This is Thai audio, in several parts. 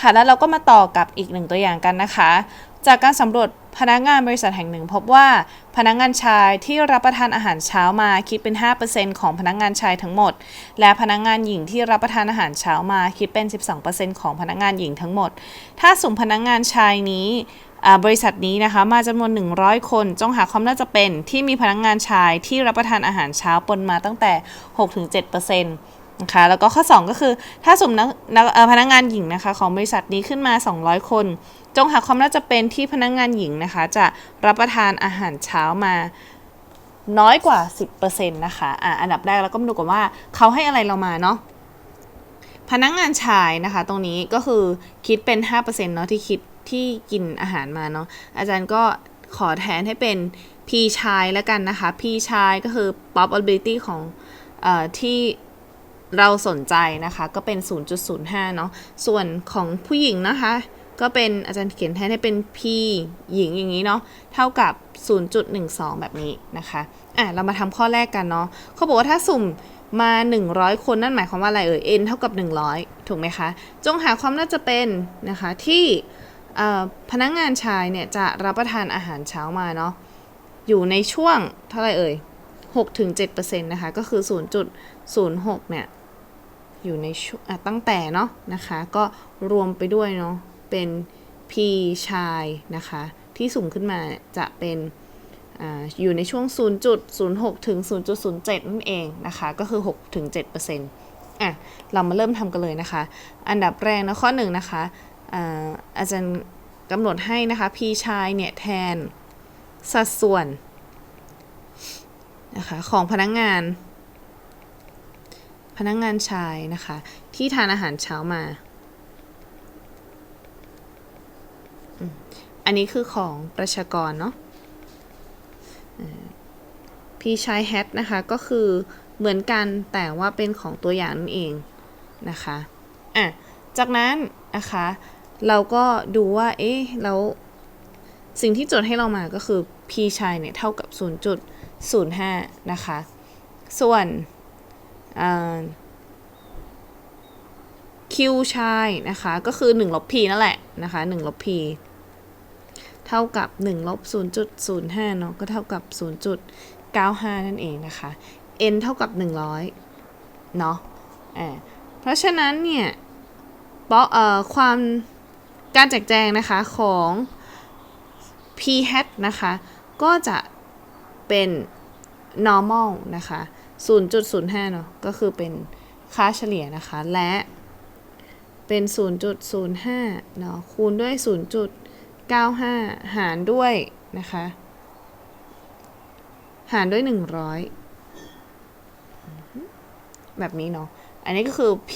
ค่ะ แล้วเราก็มาต่อกับอีกหนึ่งตัวอย่างกันนะคะ จากการสำรวจพนักงานบริษัทแห่งหนึ่ง พบว่าพนักงานชายที่รับประทานอาหารเช้ามาคิดเป็น 5%ของพนักงานชายทั้งหมด และพนักงานหญิงที่รับประทานอาหารเช้ามาคิดเป็น 12%ของพนักงานหญิงทั้งหมด ถ้าสุ่มพนักงานชายนี้บริษัทนี้นะคะมาจำนวน 100 คน จงหาความน่าจะเป็นที่มีพนักงานชายที่รับประทานอาหารเช้าปนมาตั้งแต่ 6-7% นะคะแล้วก็ข้อ 2 ก็คือถ้าสุ่มนักพนักงานหญิงนะคะของบริษัทนี้ขึ้นมา 200 คน จงหาความน่าจะเป็นที่พนักงานหญิงนะคะ จะรับประทานอาหารเช้ามาน้อยกว่า 10%นะคะอะอันดับแรกเราก็มาดูกันว่าเขาให้อะไรเรามาเนาะพนักงานชายนะคะ ตรงนี้ก็คือคิดเป็น 5%เนาะที่คิดที่กินอาหารมาเนาะอาจารย์ก็ขอแทนให้เป็น P ชายแล้วกันนะคะ P ชายก็คือ probability ของอที่ เราสนใจนะคะ ก็เป็น 0.05 เนาะ ส่วนของผู้หญิงนะคะ ก็เป็นอาจารย์เขียนแทนให้เป็น P หญิงอย่างนี้เนาะ เท่ากับ 0.12 แบบนี้นะคะ อะ เรามาทำข้อแรกกันเนาะเขาบอกว่าถ้าสุ่มมา 100 คนนั่นหมายความว่าอะไรเอ่ย n เท่ากับ 100 ถูกไหมคะ จงหาความน่าจะเป็นนะคะที่พนักงงานชายเนี่ยจะรับประทานอาหารเช้ามาเนาะ อยู่ในช่วงเท่าไหร่เอ่ย6-7%นะคะ ก็คือ 0.6 เนี่ย อยู่ในช่วงตั้งแต่เนาะนะคะ ก็รวมไปด้วยเนาะเป็น P ชายนะคะ ที่สูงขึ้นมาจะเป็นออยู่ในช่วง 0.06 ถึง 0.07 นั่นเองนะคะ ก็คือ 6 ถึง 7%อะ เรามาเริ่มทำกันเลยนะคะ อันดับแรกนะข้อหนึ่งนะคะอาอาจารย์กำหนดให้นะคะ P ชายเนี่ย แทนสัดส่วนนะคะของพนักงาน พนักงานชายนะคะ ที่ทานอาหารเช้ามา อันนี้คือของประชากรเนาะพี่ชายแฮทนะคะก็คือเหมือนกันแต่ว่าเป็นของตัวอย่างนั่นเองนะคะอะจากนั้นนะคะเราก็ดูว่า เอ๊ะแล้วสิ่งที่โจทย์ให้เรามาก็คือ p ชายเนี่ย เท่ากับ 0.05 นะคะ ส่วน คิวชายนะคะ ก็คือ1ลบ p นั่นแหละนะคะ1ลบ p เท่ากับ1ลบ0.05เนาะก็เท่ากับ 0.95 นั่นเองนะคะ n เท่ากับ 100 เนาะอ่าเพราะฉะนั้นเนี่ยเอ่อความการแจกแจงนะคะของ p hat นะคะ ก็จะเป็น normal นะคะ 0.05 เนาะก็คือเป็นค่าเฉลี่ยนะคะ และเป็น 0.05 เนาะคูณด้วย 0.95 หารด้วยนะคะ หารด้วย 100 แบบนี้เนาะอันนี้ก็คือ p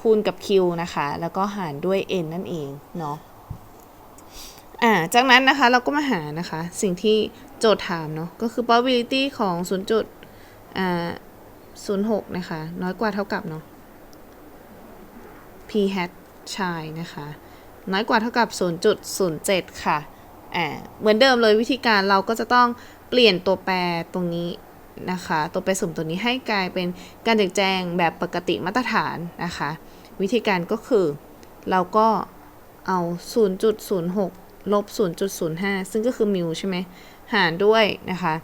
คูณกับ q นะคะ แล้วก็หารด้วย n นั่นเองเนาะอ่าจากนั้นนะคะเราก็มาหานะคะ สิ่งที่โจทย์ถามเนาะก็คือ probability ของ 0. จุดอ่า06นะคะ น้อยกว่าเท่ากับเนาะ p hat ชายนะคะ น้อยกว่าเท่ากับ 0.07 ค่ะอ่าเหมือนเดิมเลยวิธีการเราก็จะต้องเปลี่ยนตัวแปรตรงนี้นะคะ ตัวแปรสุ่มตัวนี้ให้กลายเป็นการแจกแจงแบบปกติมาตรฐานนะคะ วิธีการก็คือเราก็เอา 0.06 ลบ 0.05 ซึ่งก็คือมิวใช่ไหม หารด้วยนะคะ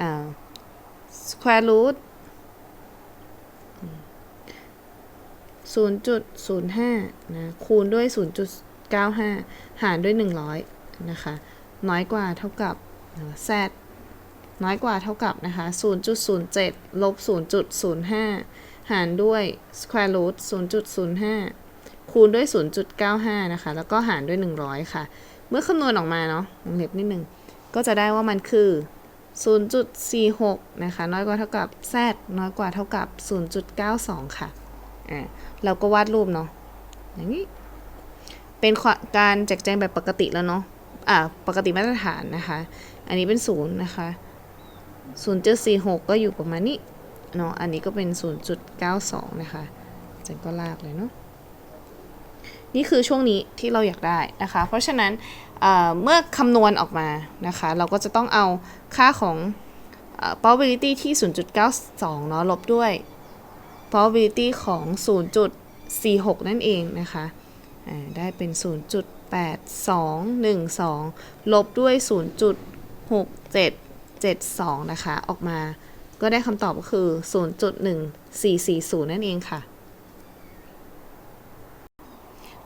อ่า square root 0.05 นะ คูณด้วย 0.95 หารด้วย 100 นะคะ น้อยกว่าเท่ากับ z น้อยกว่าเท่ากับนะคะ 0.07 ลบ 0.05 หารด้วย square root 0.05 คูณด้วย 0.95 นะคะ แล้วก็หารด้วย 100 ค่ะ เมื่อคำนวณออกมาเนาะวงเล็บนิดนึง ก็จะได้ว่ามันคือ 0.46 นะคะ น้อยกว่าเท่ากับ z น้อยกว่าเท่ากับ 0.92 ค่ะ อ่า เราก็วาดรูปเนาะ อย่างนี้ เป็นการแจกแจงแบบปกติแล้วเนาะ อ่า ปกติมาตรฐานนะคะ อันนี้เป็นศูนย์นะคะ 0.46 ก็อยู่ประมาณนี้ เนาะ อันนี้ก็เป็น 0.92 นะคะจันก็ลากเลยเนาะ นี่คือช่วงนี้ที่เราอยากได้นะคะ เพราะฉะนั้น เมื่อคำนวณออกมานะคะ เราก็จะต้องเอาค่าของ probability ที่ 0.92 เนาะลบด้วย probability ของ 0.46 นั่นเองนะคะได้เป็น 0.8212 ลบด้วย 0.6772 นะคะ ออกมาก็ได้คำตอบก็คือ 0.1440 นั่นเองค่ะ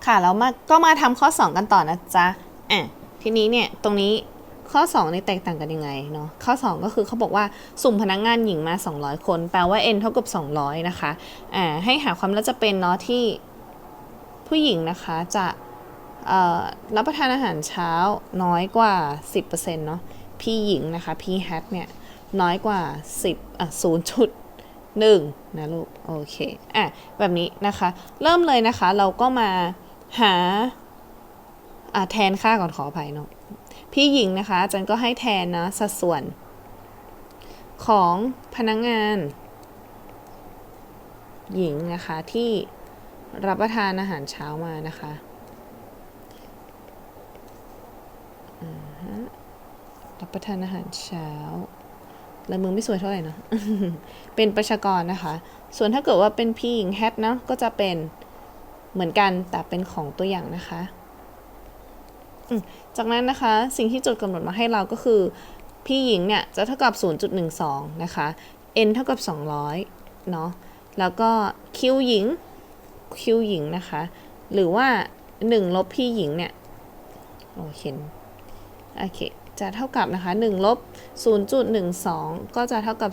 ค่ะ แล้วมาก็มาทำข้อ 2 กันต่อนะจ๊ะ อะทีนี้เนี่ยตรงนี้ข้อ2นี่แตกต่างกันยังไงเนาะข้อ 2 ก็คือเขาบอกว่าสุ่มพนักงานหญิงมา 200 คน แปลว่า n เท่ากับ 200 นะคะอ่าให้หาความน่าจะเป็นเนาะที่ผู้หญิงนะคะจะรับประทานอาหารเช้าน้อยกว่า 10%เนาะพี่หญิงนะคะพี่แฮทเนี่ยน้อยกว่า 10อะ0.1นะลูก โอเค อะ แบบนี้นะคะ เริ่มเลยนะคะ เราก็มาหา แทนค่าก่อนขออภัยเนาะพี่หญิงนะคะอาจันก็ให้แทนนะสัดส่วน ของพนักงงาน หญิงนะคะที่รับประทานอาหารเช้ามานะคะรับประทานอาหารเช้าแล้วมือไม่สวยเท่าไหร่เนะ เป็นประชากรนะคะ ส่วนถ้าเกิดว่าเป็นพี่หญิงแฮทเนาะก็จะเป็นเหมือนกันแต่เป็นของตัวอย่างนะคะ จากนั้นนะคะสิ่งที่โจทย์กำหนดมาให้เราก็คือ พี่หญิงเนี่ยจะเท่ากับ 0.12 นะคะ n เท่ากับ 200 เนาะแล้วก็ q หญิง q หญิงนะคะ หรือว่า 1 ลบพี่หญิงเนี่ยโอเคโอเคจะเท่ากับนะคะ1ลบ0.12 ก็จะเท่ากับ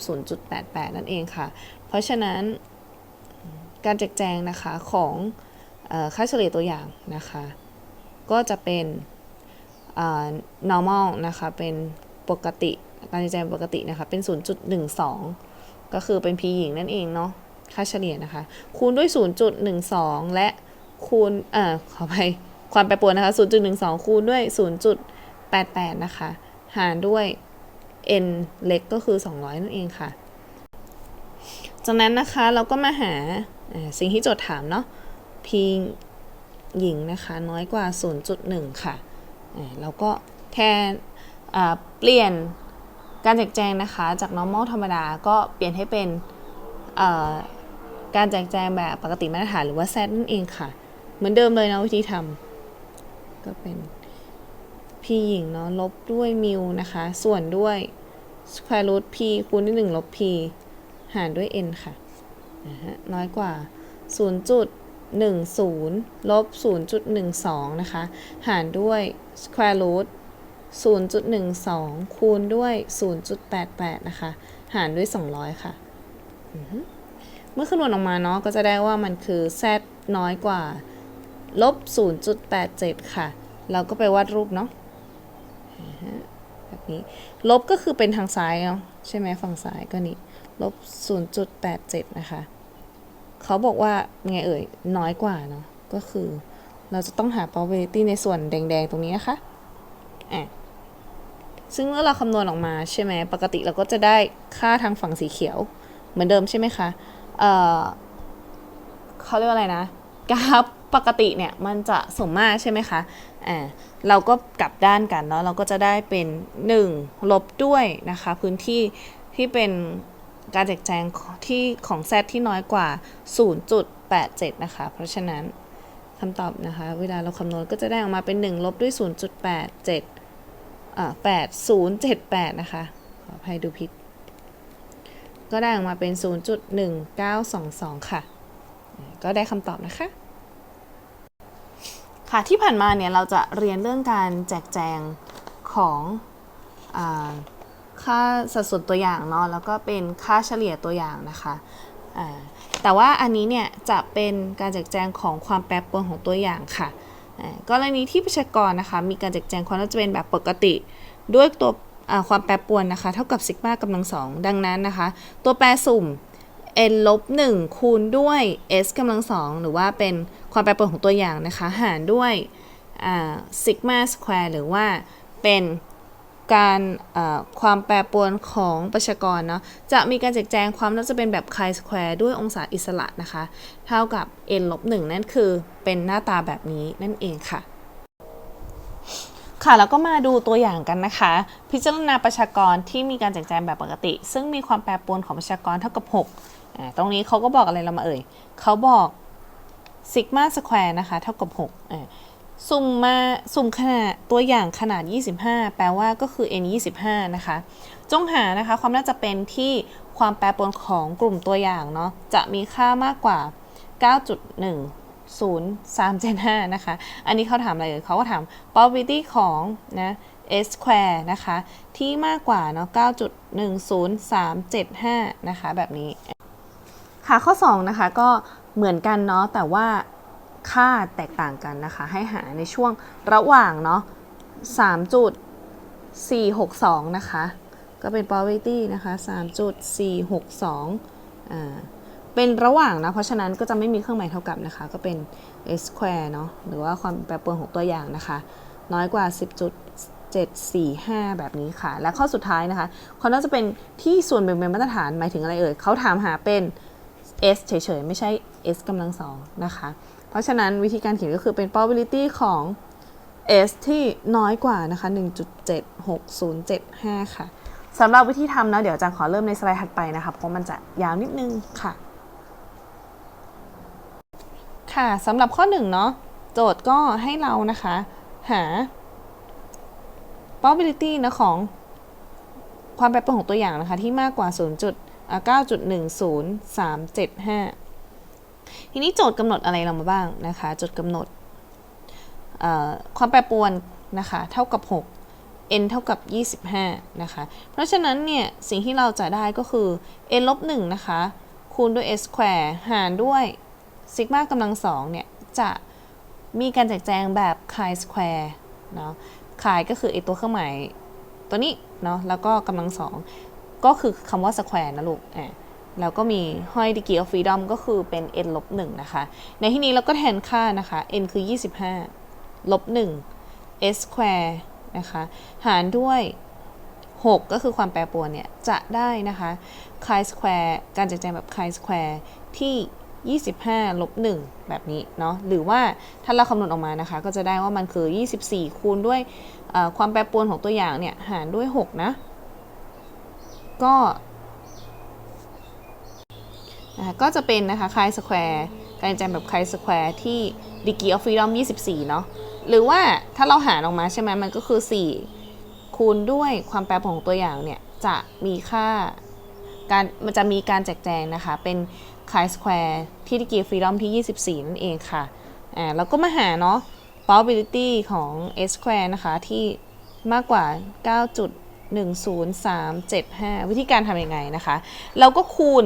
0.88 นั่นเองค่ะ เพราะฉะนั้นการแจกแจงนะคะของอค่าเฉลี่ยตัวอย่างนะคะ ก็จะเป็น normal นะคะเป็นปกติการแจกแจงปกตินะคะเป็น 0.12 ก็คือเป็น p หญิงนั่นเองเนาะค่าเฉลี่ยนะคะ คูณด้วย 0.12 และคูณเอ่อขอไปความแปรปรวนนะคะ 0.12 คูณด้วย 0.88 นะคะ หารด้วย n เล็กก็คือ 200 นั่นเองค่ะ จากนั้นนะคะเราก็มาหาสิ่งที่โจทย์ถามเนาะ p หญิงนะคะ น้อยกว่า 0.1 ค่ะอ่า เราก็แทนอ่เปลี่ยนการแจกแจงนะคะ จาก normal ธรรมดาก็เปลี่ยนให้เป็นการแจกแจงแบบปกติมาตรฐานหรือว่า z นั่นเองค่ะ เหมือนเดิมเลยนะวิธีทำก็เป็น p หญิงเนาะลบด้วยมิวนะคะ ส่วนด้วย square root p คูณด้วย 1 ลบ p หารด้วย n ค่ะนะฮะน้อยกว่า 0.10 ลบ 0.12 นะคะ หารด้วย square root 0.12 คูณด้วย 0.88 นะคะ หารด้วย 200 ค่ะอือฮึเมื่อคำนวณออกมาเนาะก็จะได้ว่ามันคือ z น้อยกว่า ลบ 0.87 ค่ะ เราก็ไปวาดรูปเนาะอ่าฮะแบบนี้ ลบก็คือเป็นทางซ้ายเนาะใช่ไหมฝั่งซ้ายก็นี่ ลบ 0.87 นะคะ เขาบอกว่าไงเอ่ย น้อยกว่าเนาะก็คือ เราจะต้องหา probability ในส่วนแดง ๆ ตรงนี้นะคะอะซึ่งเมื่อเราคำนวณออกมาใช่ไหมปกติเราก็จะได้ค่าทางฝั่งสีเขียว เหมือนเดิมใช่ไหมคะเอ่อเขาเรียกว่าอะไรนะกราฟปกติเนี่ยมันจะสมมาตรใช่ไหมคะอ่าเราก็กลับด้านกันเนาะเราก็จะได้เป็น 1 ลบด้วยนะคะ พื้นที่ที่เป็นการแจกแจงที่ของ z ที่น้อยกว่า 0.87 นะคะ เพราะฉะนั้น คำตอบนะคะ เวลาเราคำนวณก็จะได้ออกมาเป็น 1 ลบด้วย 0.87อ่า8078 นะคะ ขออภัยดูผิด ก็ได้ออกมาเป็น 0.1922 ค่ะ ก็ได้คำตอบนะคะ ค่ะที่ผ่านมาเนี่ยเราจะเรียนเรื่องการแจกแจงของอค่าสัดส่วนตัวอย่างเนาะแล้วก็เป็นค่าเฉลี่ยตัวอย่างนะคะ แต่ว่าอันนี้เนี่ยจะเป็นการแจกแจงของความแปรปรวนของตัวอย่างค่ะกรณีที่ประชากรนะคะมีการแจกแจงความน่าจะเป็นแบบปกติ ด้วยตัวความแปรปรวนนะคะ เท่ากับซิกมากำลังสองดังนั้นนะคะ ตัวแปรสุ่ม n ลบ1คูณด้วย s กำลังสองหรือว่าเป็นความแปรปรวนของตัวอย่างนะคะ หารด้วยซิกมาสแควร์หรือว่าเป็น การความแปรปรวนของประชากรเนาะจะมีการแจกแจงความน่าจะเป็นแบบไคสแควร์ด้วยองศาอิสระนะคะ เท่ากับ n ลบ1นั่นคือเป็นหน้าตาแบบนี้นั่นเองค่ะ ค่ะแล้วก็มาดูตัวอย่างกันนะคะ พิจารณาประชากรที่มีการแจกแจงแบบปกติ ซึ่งมีความแปรปรวนของประชากรเท่ากับ6อ่าตรงนี้เขาก็บอกอะไรเรามาเอ่ยเขาบอกซิกมาสแควร์นะคะเท่ากับ6อ่า สุ่มมาสุ่มขนาดตัวอย่างขนาด 25 แปลว่าก็คือ n 25นะคะ จงหานะคะความน่าจะเป็นที่ความแปรปรวนของกลุ่มตัวอย่างเนาะจะมีค่ามากกว่า 9.10375 นะคะ อันนี้เขาถามอะไรเอ่ยเขาก็ถาม probability ของนะ s square นะคะ ที่มากกว่าเนาะ9.10375 นะคะ แบบนี้ ค่ะข้อ 2 นะคะ ก็เหมือนกันเนาะแต่ว่า ค่าแตกต่างกันนะคะ ให้หาในช่วงระหว่างเนาะ3.462 นะคะ ก็เป็น probability นะคะ 3.462 อ่า เป็นระหว่างนะ เพราะฉะนั้นก็จะไม่มีเครื่องหมายเท่ากับนะคะ ก็เป็น s square เนาะ หรือว่าความแปรปรวนของตัวอย่างนะคะ น้อยกว่า 10.745 แบบนี้ค่ะ และข้อสุดท้ายนะคะควาน่าจะเป็นที่ส่วนแบ่งเป็นมาตรฐานหมายถึงอะไรเอ่ยเขาถามหาเป็น s เฉยๆ ไม่ใช่ s กำลังสองนะคะ เพราะฉะนั้นวิธีการเขียนก็คือเป็น probability ของ s ที่น้อยกว่านะคะ 1.76075 ค่ะสำหรับวิธีทำนะ เดี๋ยวอาจารย์ขอเริ่มในสไลด์ถัดไปนะคะ เพราะมันจะยาวนิดนึงค่ะ ค่ะสำหรับข้อหนึ่งเนาะโจทย์ก็ให้เรานะคะ หา probability นะของความแปรปรวนของตัวอย่างนะคะ ที่มากกว่า 0. ทีนี้โจทย์กำหนดอะไรเรามาบ้างนะคะ โจทย์กำหนดความแปรปรวนนะคะเท่ากับ 6 n เท่ากับ 25 นะคะ เพราะฉะนั้นเนี่ยสิ่งที่เราจะได้ก็คือ n ลบ1นะคะ คูณด้วย s square หารด้วยซิกมากำลังสองเนี่ย จะมีการแจกแจงแบบ chi square เนาะ chi ก็คือไอตัวเครื่องหมายตัวนี้เนาะแล้วก็กำลังสองก็คือคำว่า square นะลูกอะ แล้วก็มีห้อย degree of freedom ก็คือเป็น n ลบ1นะคะ ในที่นี้เราก็แทนค่านะคะ n คือ 25 ลบ1 s square นะคะ หารด้วย 6 ก็คือความแปรปรวนเนี่ย จะได้นะคะ chi square การแจกแจงแบบ chi square ที่ 25 ลบ 1 แบบนี้เนาะ หรือว่าถ้าเราคำนวณออกมานะคะ ก็จะได้ว่ามันคือ 24 คูณด้วยความแปรปรวนของตัวอย่างเนี่ย หารด้วย 6 นะ ก็ นะคะก็จะเป็นนะคะ chi square การแจงแบบ chi square ที่ degree of freedom 24 เนาะหรือว่าถ้าเราหารออกมาใช่ไหมมันก็คือ 4 คูณด้วยความแปรปรวนของตัวอย่างเนี่ย จะมีค่าการมันจะมีการแจกแจงนะคะ เป็น chi square ที่ degree of freedom ที่ 24 นั่นเองค่ะอ่าแล้วก็มาหาเนาะ probability ของ s square นะคะ ที่มากกว่า 9 10375 วิธีการทำยังไงนะคะ เราก็คูณ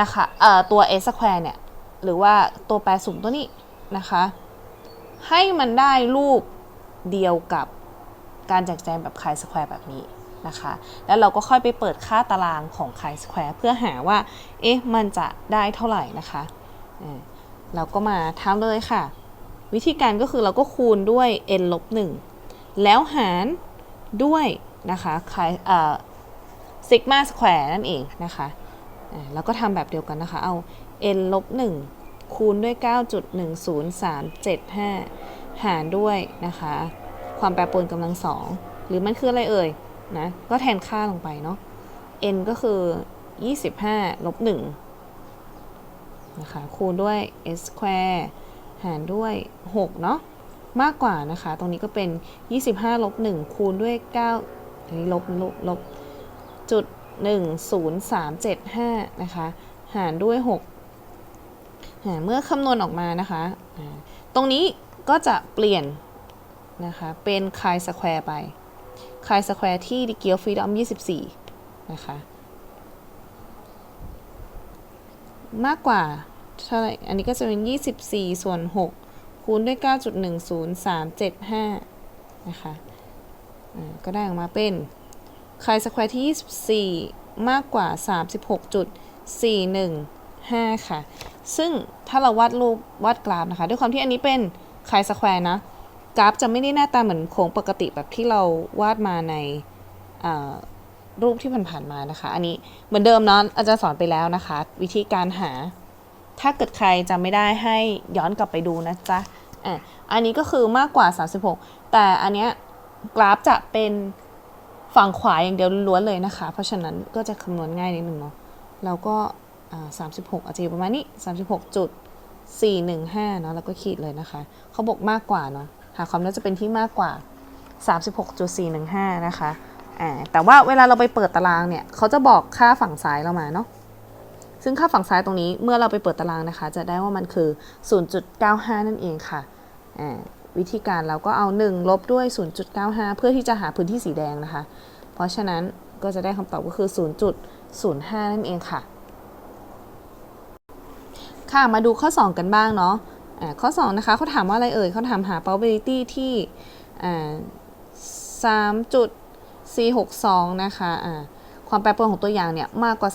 นะคะเอ่อตัว s square เนี่ย หรือว่าตัวแปรสุ่มตัวนี้นะคะ ให้มันได้รูปเดียวกับการแจกแจงแบบ chi square แบบนี้นะคะ แล้วเราก็ค่อยไปเปิดค่าตารางของ chi square เพื่อหาว่า เอ๊ะ มันจะได้เท่าไหร่นะคะเราก็มาทำเลยค่ะ วิธีการก็คือเราก็คูณด้วย n ลบ1แล้วหารด้วยนะคะซิกมาสแควร์นั่นเองนะคะ แล้วก็ทำแบบเดียวกันนะคะ เอา n ลบ1คูณด้วย 9.10375 หารด้วยนะคะ ความแปรปรวนกำลังสองหรือมันคืออะไรเอ่ยนะ ก็แทนค่าลงไปเนาะ n ก็คือ 25 ลบ1นะคะ คูณด้วย s square หารด้วย 6 เนาะ มากกว่านะคะ ตรงนี้ก็เป็น 25 ลบ1คูณด้วย 9 อันนี้ลบลบลบจุด 10375 นะคะ หารด้วย6เมื่อคำนวณออกมานะคะ ตรงนี้ก็จะเปลี่ยนนะคะ เป็น chi square ไป chi square ที่ degree of freedom 24 นะคะ มากกว่าเท่าไหร่อันนี้ก็จะเป็น 24 ส่วน 6 คูณด้วย 9.10375 นะคะก็ได้ออกมาเป็น chi square ที่ 24 มากกว่า 36.415 ค่ะ ซึ่งถ้าเราวาดรูปวาดกราฟนะคะ ด้วยความที่อันนี้เป็น chi square นะ กราฟจะไม่ได้หน้าตาเหมือนโค้งปกติแบบที่เราวาดมาในรูปที่ผ่านๆมานะคะ อันนี้เหมือนเดิมเนาะอาจารย์สอนไปแล้วนะคะ วิธีการหา ถ้าเกิดใครจำไม่ได้ให้ย้อนกลับไปดูนะจ๊ะอะอันนี้ก็คือมากกว่า 36 แต่อันเนี้ยกราฟจะเป็น ฝั่งขวาอย่างเดียวล้วนเลยนะคะ เพราะฉะนั้นก็จะคำนวณง่ายนิดนึงเนาะเราก็สามสิบหกอาจจะอยู่ประมาณนี้36จุด415เนาะแล้วก็ขีดเลยนะคะเขาบอกมากกว่าเนาะหาความน่าจะเป็นที่มากกว่า36.415นะคะอ่าแต่ว่าเวลาเราไปเปิดตารางเนี่ยเขาจะบอกค่าฝั่งซ้ายเรามาเนาะซึ่งค่าฝั่งซ้ายตรงนี้เมื่อเราไปเปิดตารางนะคะ จะได้ว่ามันคือ 0.95 นั่นเองค่ะ วิธีการเราก็เอา 1 ลบด้วย 0.95 เพื่อที่จะหาพื้นที่สีแดงนะคะ เพราะฉะนั้นก็จะได้คำตอบก็คือ 0.05 นั่นเองค่ะ ค่ะ มาดูข้อ 2 กันบ้างเนาะอ่าข้อ 2 นะคะเขาถามว่าอะไรเอ่ยเขาถามหา probability ที่อ่า3.462 นะคะอ่าความแปรปรวนของตัวอย่างเนี่ยมากกว่า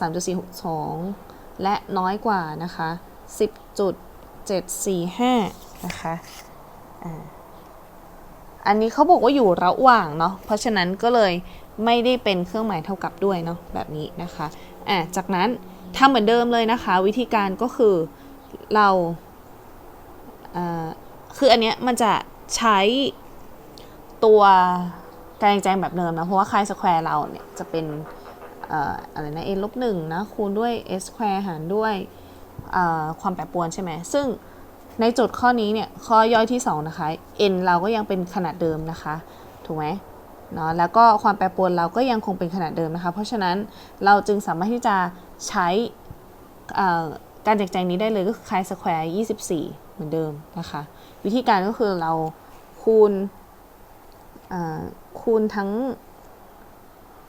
3.462 และน้อยกว่านะคะ 10.745 นะคะ อันนี้เขาบอกว่าอยู่ระหว่างเนาะ เพราะฉะนั้นก็เลยไม่ได้เป็นเครื่องหมายเท่ากับด้วยเนาะแบบนี้นะคะอ่าจากนั้นทำเหมือนเดิมเลยนะคะ วิธีการก็คือเราอ่าคืออันเนี้ยมันจะใช้ตัวการแจงแบบเดิมนะ เพราะว่าคายสแควร์เราเนี่ยจะเป็นอะไรนะ n ลบหนึ่งนะคูณด้วย s สแควร์หารด้วยความแปรปรวนใช่ไหมซึ่ง ในโจทย์ข้อนี้เนี่ยข้อย่อยที่ 2 นะคะ n เราก็ยังเป็นขนาดเดิมนะคะ ถูกไหมเนาะแล้วก็ความแปรปรวนเราก็ยังคงเป็นขนาดเดิมนะคะ เพราะฉะนั้นเราจึงสามารถที่จะใช้การแจกแจงนี้ได้เลยก็คือคายสแควร์24 เหมือนเดิมนะคะ วิธีการก็คือเราคูณคูณทั้ง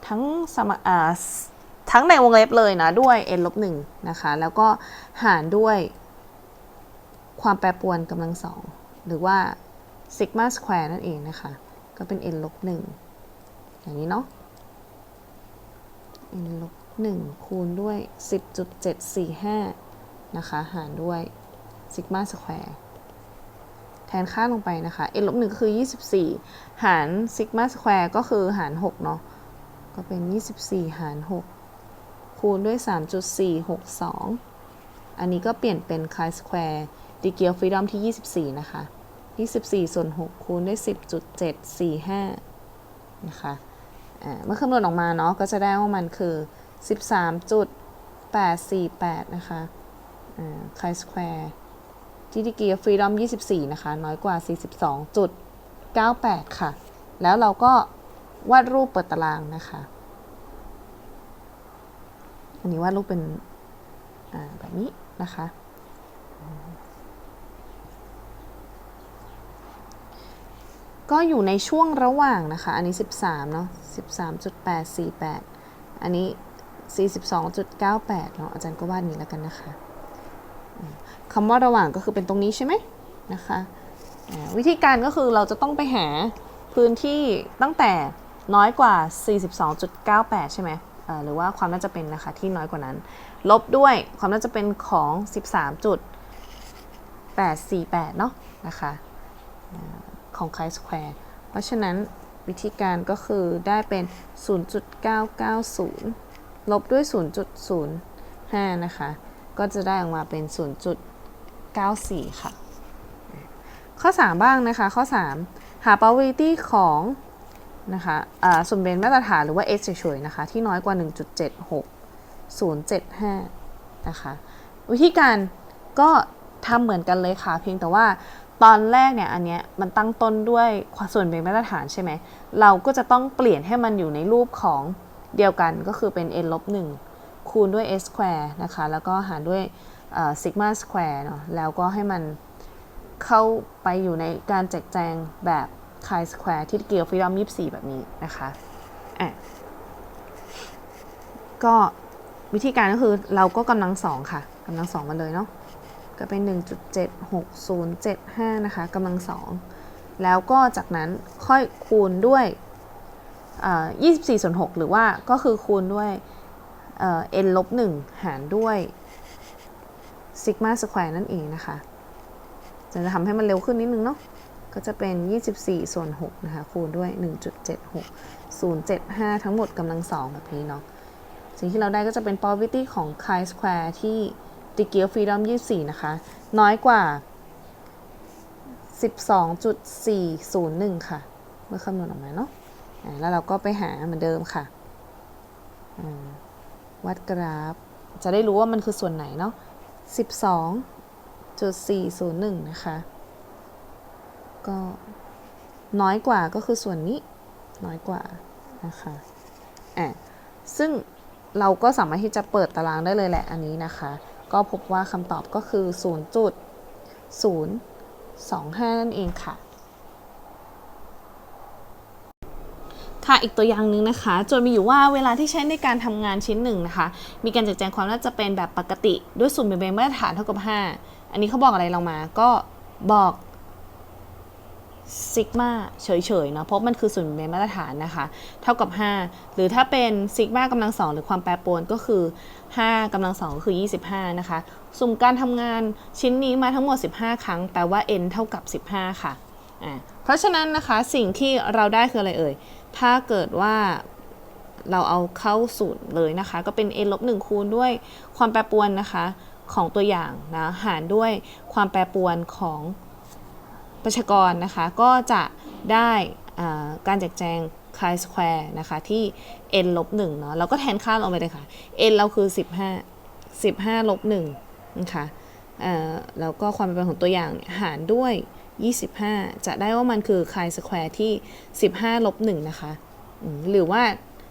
ทั้งสมทั้งในวงเล็บเลยนะ ด้วย n ลบหนึ่งนะคะ แล้วก็หารด้วย ความแปรปรวนกำลังสองหรือว่าซิกมาสแควร์นั่นเองนะคะ ก็เป็น n ลบหนึ่งอย่างนี้เนาะ n ลบหนึ่งคูณด้วย 10.745 นะคะ หารด้วยซิกมาสแควร์แทนค่าลงไปนะคะ n ลบหนึ่งก็คือ 24 หารซิกมาสแควร์ก็คือหาร 6 เนาะ ก็เป็น 24 หาร 6 คูณด้วย 3.462 อันนี้ก็เปลี่ยนเป็น chi square degree of freedom ที่ 24 นะคะ 24 ส่วน 6 คูณด้วย 10.745 นะคะเมื่อคำนวณออกมาเนาะก็จะได้ว่ามันคือ 13.848 นะคะอ่า chi square ที่ degree of freedom 24 นะคะ น้อยกว่า 42.98 ค่ะ แล้วเราก็วาดรูปเปิดตารางนะคะ อันนี้วาดรูปเป็นแบบนี้นะคะ ก็อยู่ในช่วงระหว่างนะคะ อันนี้ 13เนาะ13.848 อันนี้ 42.98เนาะอาจารย์ก็วาดนี้แล้วกันนะคะคำว่าระหว่างก็คือเป็นตรงนี้ใช่ไหมนะคะวิธีการก็คือเราจะต้องไปหาพื้นที่ตั้งแต่น้อยกว่า 42.98 ใช่ไหมหรือว่าความน่าจะเป็นนะคะที่น้อยกว่านั้น ลบด้วยความน่าจะเป็นของ 13.848 เนาะนะคะ ของไคสแควร์เพราะฉะนั้นวิธีการก็คือได้เป็น 0.990 ลบด้วย 0.05 นะคะ ก็จะได้ออกมาเป็น 0.94 ค่ะ ข้อ 3 บ้างนะคะ ข้อ 3 หา probability ของนะคะส่วนเบนมาตรฐานหรือว่า x เฉยๆนะคะ ที่น้อยกว่า 1.76075 นะคะ วิธีการก็ทำเหมือนกันเลยค่ะ เพียงแต่ว่า ตอนแรกเนี่ยอันเนี้ยมันตั้งต้นด้วยส่วนเบนมาตรฐานใช่ไหม เราก็จะต้องเปลี่ยนให้มันอยู่ในรูปของเดียวกันก็คือเป็น n ลบ1คูณด้วย s square นะคะ แล้วก็หารด้วย sigma square เนาะแล้วก็ให้มันเข้าไปอยู่ในการแจกแจงแบบ chi square ที่เกี่ยวฟรีดอม24 แบบนี้นะคะอะก็วิธีการก็คือเราก็กำลังสองค่ะกำลังสองมาเลยเนาะ ก็เป็น 1.76075 นะคะกำลังสองแล้วก็จากนั้นค่อยคูณด้วย 24ส่วน6หรือว่าก็คือคูณด้วย n ลบ1หารด้วยซิกมาสแควร์นั่นเองนะคะ จะทำให้มันเร็วขึ้นนิดนึงเนาะก็จะเป็น 24 ส่วน 6 นะคะ คูณด้วย 1.76075 ทั้งหมดกำลังสองแบบนี้เนาะสิ่งที่เราได้ก็จะเป็น probability ของ chi square ที่ degree of freedom 24 นะคะ น้อยกว่า 12.401 ค่ะ เมื่อคำนวณออกมาเนาะแล้วเราก็ไปหาเหมือนเดิมค่ะ วัดกราฟ จะได้รู้ว่ามันคือส่วนไหนเนาะ12จุดสี่ศูนย์หนึ่งนะคะ ก็น้อยกว่าก็คือส่วนนี้น้อยกว่านะคะอะซึ่งเราก็สามารถที่จะเปิดตารางได้เลยแหละอันนี้นะคะ ก็พบว่าคำตอบก็คือ 0.025 นั่นเองค่ะ ค่ะ อีกตัวอย่างหนึ่งนะคะโจทย์มีอยู่ว่าเวลาที่ใช้ในการทำงานชิ้นหนึ่งนะคะ มีการจัดแจงความน่าจะเป็นแบบปกติ ด้วยสูตรเบเบนมาตรฐานเท่ากับ 5 อันนี้เขาบอกอะไรเรามา ก็บอกซิกมาเฉยๆเนาะเพราะมันคือส่วนเบนมาตรฐานนะคะ เท่ากับ 5 หรือถ้าเป็นซิกมากำลังสองหรือความแปรปรวนก็คือ 5กำลังสองก็คือ 25 นะคะ สุ่มการทำงานชิ้นนี้มาทั้งหมด 15 ครั้ง แปลว่า n เท่ากับ 15 ค่ะอ่าเพราะฉะนั้นนะคะสิ่งที่เราได้คืออะไรเอ่ย ถ้าเกิดว่าเราเอาเข้าสูตรเลยนะคะ ก็เป็น n ลบ1คูณด้วยความแปรปรวนนะคะของตัวอย่างนะหารด้วยความแปรปรวนของประชากรนะคะ ก็จะได้การแจกแจง chi square นะคะที่ n ลบ1เนาะเราก็แทนค่าลงไปเลยค่ะ n เราคือ 15 15ลบ1นะคะเอ่อแล้วก็ความเป็นไปของตัวอย่างหารด้วย 25 จะได้ว่ามันคือ chi square ที่ 15ลบ1นะคะ หรือว่า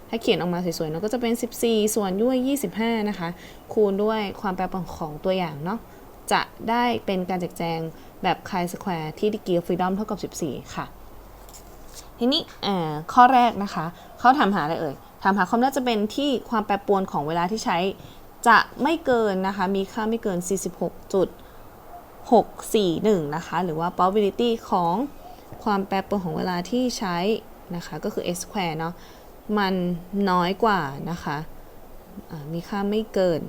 ถ้าเขียนออกมาสวยๆเนาะก็จะเป็น 14 ส่วนด้วย 25 นะคะ คูณด้วยความแปรปรวนของตัวอย่างเนาะจะได้เป็นการแจกแจงแบบ chi square ที่ degree of freedom เท่ากับ 14 ค่ะ ทีนี้ข้อแรกนะคะเขาถามหาอะไรเอ่ยถามหาความน่าจะเป็นที่ความแปรปรวนของเวลาที่ใช้จะไม่เกินนะคะ มีค่าไม่เกิน 46.641 นะคะ หรือว่า probability ของความแปรปรวนของเวลาที่ใช้นะคะ ก็คือ s square เนาะ มันน้อยกว่านะคะ มีค่าไม่เกิน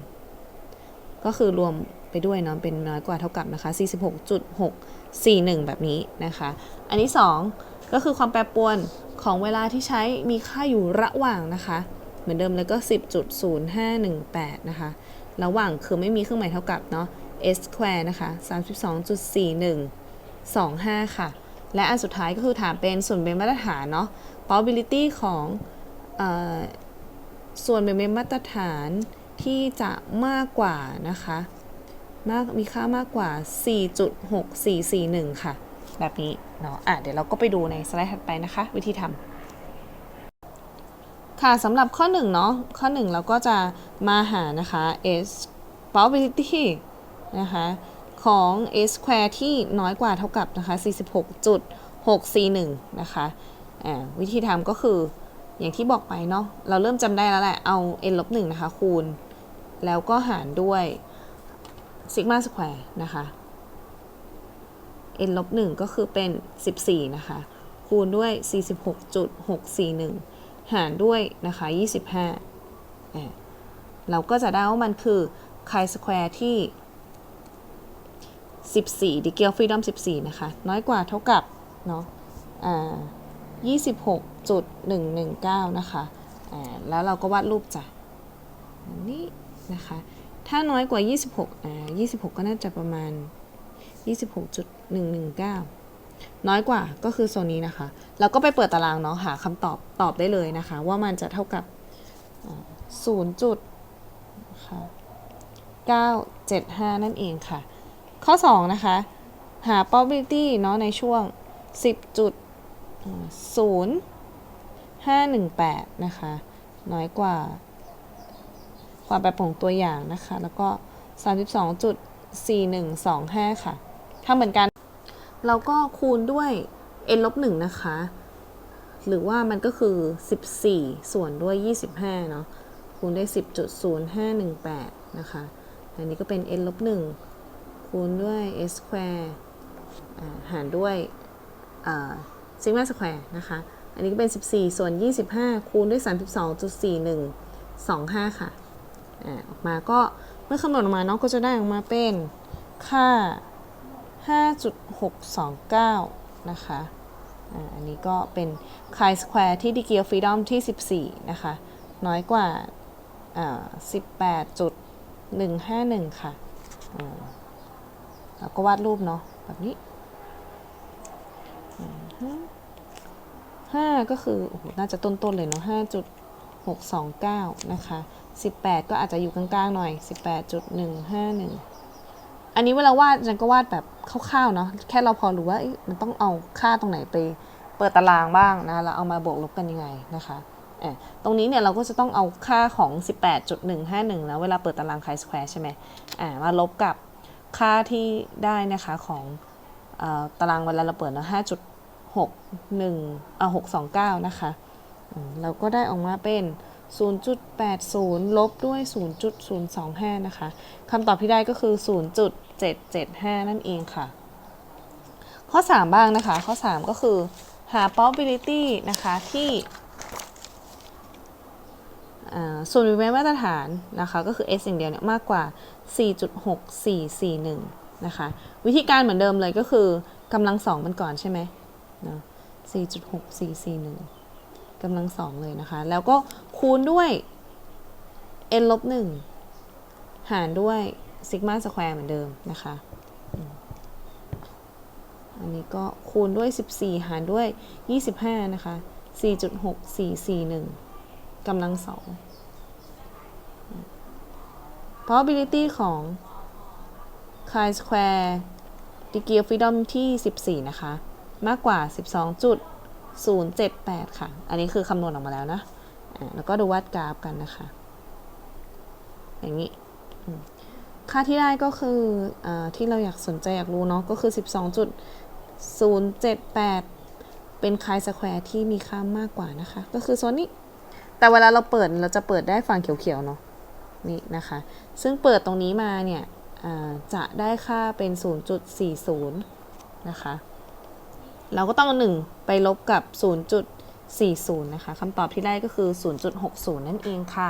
ก็คือรวมไปด้วยเนาะ เป็นน้อยกว่าเท่ากับนะคะ 46.641 แบบนี้นะคะ อันที่2 ก็คือความแปรปรวนของเวลาที่ใช้มีค่าอยู่ระหว่างนะคะ เหมือนเดิมเลยก็ 10.0518 นะคะ ระหว่างคือไม่มีเครื่องหมายเท่ากับเนาะ s square นะคะ 32.4125 ค่ะ และอันสุดท้ายก็คือถามเป็นส่วนเป็นมาตรฐานเนาะ probability ของออส่วนเป็นมาตรฐานที่จะมากกว่านะคะมากมีค่ามากกว่า 4.6441 ค่ะ แบบนี้ เนาะอะเดี๋ยวเราก็ไปดูในสไลด์ถัดไปนะคะ วิธีทำค่ะสำหรับข้อ1เนาะข้อ 1 เราก็จะมาหานะคะ s probability นะคะของ s square ที่น้อยกว่าเท่ากับนะคะ 46.641 นะคะอ่าวิธีทำก็คืออย่างที่บอกไปเนาะเราเริ่มจำได้แล้วแหละ เอา n ลบ1นะคะคูณ แล้วก็หารด้วยซิกมาสแควร์นะคะ n ลบ1ก็คือเป็น 14 นะคะ คูณด้วย 46.641 หารด้วยนะคะ 25อ่าเราก็จะได้ว่ามันคือ chi square ที่ 14 degree of freedom 14 นะคะ น้อยกว่าเท่ากับ เนาะอ่า26.119 นะคะอ่าแล้วเราก็วาดรูปจ้ะนนี้นะคะ ถ้าน้อยกว่า 26อ่า26 ก็น่าจะประมาณ 26.119 น้อยกว่าก็คือโซนนี้นะคะเราก็ไปเปิดตารางเนาะหาคำตอบตอบได้เลยนะคะ ว่ามันจะเท่ากับ0จุดค่ะ975 นั่นเองค่ะ ข้อ 2 นะคะ หา probability เนาะในช่วง 10จุด0518 นะคะ น้อยกว่า ความแปรปรวนของตัวอย่างนะคะ แล้วก็ 32.4125 ค่ะ ถ้าเหมือนกัน เราก็คูณด้วย n ลบ1นะคะ หรือว่ามันก็คือ 14 ส่วนด้วย 25 เนาะ คูณด้วย10.0518 นะคะ อันนี้ก็เป็น n ลบ1คูณด้วย s square หารด้วยซิกมาสแควร์นะคะ อันนี้ก็เป็น 14 ส่วน 25 คูณด้วย 32.4125 ค่ะอ่าออกมาก็เมื่อคำนวณออกมาเนาะก็จะได้ออกมาเป็นค่า 5.629 นะคะอ่าอันนี้ก็เป็น chi square ที่ degree of freedom ที่ 14 นะคะ น้อยกว่าอ่า18.151 ค่ะอ่าแล้วก็วาดรูปเนาะแบบนี้ห้าก็คือโอ้โหน่าจะต้นๆเลยเนาะห้าจุดหกสองเก้านะคะสิบแปดก็อาจจะอยู่กลางๆหน่อยสิบแปดจุดหนึ่งห้าหนึ่ง อันนี้เวลาวาดฉันก็วาดแบบคร่าวๆเนาะแค่เราพอรู้ว่ามันต้องเอาค่าตรงไหนไปเปิดตารางบ้างนะแล้วเอามาบวกลบกันยังไงนะคะอ่อตรงนี้เนี่ยเราก็จะต้องเอาค่าของ 18.151นะเวลาเปิดตาราง chi square ใช่ไหมอ่ามาลบกับค่าที่ได้นะคะของอตารางเวลาเราเปิดเนาะ5.61อ่า629 นะคะเราก็ได้ออกมาเป็น 0.80 ลบด้วย 0.025 นะคะคำตอบที่ได้ก็คือ 0.775 นั่นเองค่ะ ข้อ 3 บ้างนะคะ ข้อ 3 ก็คือหา probability นะคะที่ส่วนวิเวณมาตรฐานนะคะก็คือ s อย่างเดียวเนี่ยมากกว่า 4.6441 นะคะ วิธีการเหมือนเดิมเลยก็คือกำลังสองมันก่อนใช่ไหมเนะ4.6441 กำลังสองเลยนะคะ แล้วก็คูณด้วย n ลบหนึ่งหารด้วยซิกมาสแควร์เหมือนเดิมนะคะ อันนี้ก็คูณด้วย 14 หารด้วย 25 นะคะ 4.6441กำลังสอง probability ของ chi square degree of freedom ที่ 14 นะคะ มากกว่า 078 ค่ะ อันนี้คือคำนวณออกมาแล้วนะแล้วก็ดูวาดกราฟกันนะคะ อย่างนี้ ค่าที่ได้ก็คืออที่เราอยากสนใจอยากรู้เนาะก็คือ 12.078 เป็น chi square ที่มีค่ามากกว่านะคะ ก็คือโซนนี้ แต่เวลาเราเปิดเราจะเปิดได้ฝั่งเขียวๆเนาะนี่นะคะ ซึ่งเปิดตรงนี้มาเนี่ยจะได้ค่าเป็น 0.40 นะคะ เราก็ต้องเอา1ไปลบกับ 0.40 นะคะคำตอบที่ได้ก็คือ 0.60 นั่นเองค่ะ